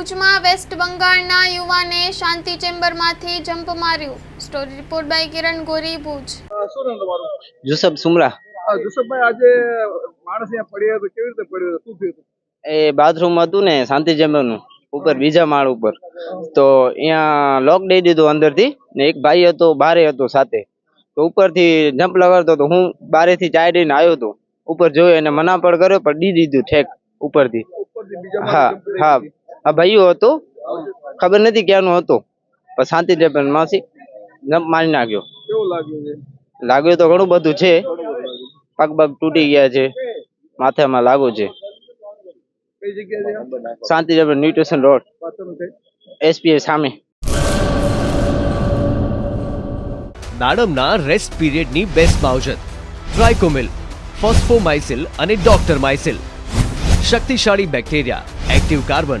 ભુજમાં વેસ્ટ બંગાળના યુવાને શાંતિ ચેમ્બરમાંથી જમ્પ માર્યું. Story report by Kiran Gori Bhuj. શું નામ તમારું? યુસફ સુમરા. જુસબભાઈ આજે માણસ અહીંયા પડ્યો હતો કેવી રીતે પડ્યો હતો? શું થયું એ બાથરૂમ હતું ને શાંતિ ચેમ્બરનું ઉપર બીજા માળ ઉપર. તો અહીંયા લોક દઈ દીધું અંદરથી ને એક ભાઈ હતો બારે હતો સાથે. તો ઉપરથી જમ્પ લગાડતો તો હું બારેથી ચાય દઈને આવ્યો હતો. ઉપર જોયો એને મના પણ કર્યો પણ દી દીધું ઠેક ઉપરથી. હા હા. આ ભાઈઓ હતો. ખબર નથી ક્યાંનો હતો. પણ શાંતિ જમ્પ મારી નાખ્યો. કેવું લાગ્યું છે? લાગ્યું તો ઘણું બધું છે. પગ પગ તૂટી ગયા છે. માથામાં લાગુ છે? Shanti chamber nutrition road. એસપીએ સામે. દાડમના રેસ્ટ પીરિયડની બેસ્ટ માવજત ટ્રાયકોમિલ ફોસ્ફોમાઇસિલ અને ડોક્ટર માઇસિલ શક્તિશાળી બેક્ટેરિયા એક્ટિવ કાર્બન.